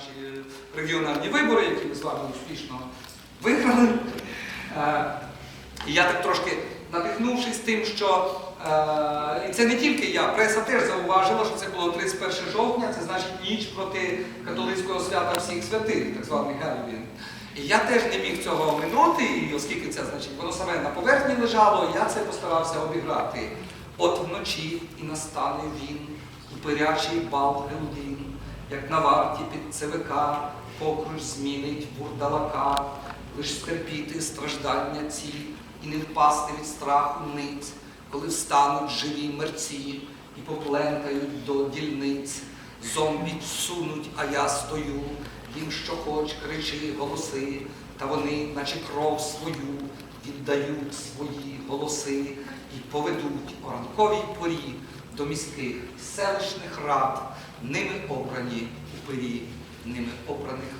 наші регіональні вибори, які ми з вами успішно виграли. Е, І я так трошки надихнувшись тим, що е, і це не тільки я, преса теж зауважила, що це було 31 жовтня, це значить ніч проти католицького свята всіх святих, так званий Геловін. І я теж не міг цього оминути, і оскільки це значить, воно саме на поверхні лежало, я це постарався обіграти. От вночі і настане він, упирячий бал Гелдін, як на варті під ЦВК, покруч змінить бурдалака, лиш стерпіти страждання ці і не впасти від страху ниць, коли встануть живі мерці і попленкають до дільниць, зомбі сунуть, а я стою, їм що хоч кричи голоси, та вони, наче кров свою, віддають свої голоси і поведуть о ранковій порі до міських селищних рад, ними обрані у пері, ними обраних.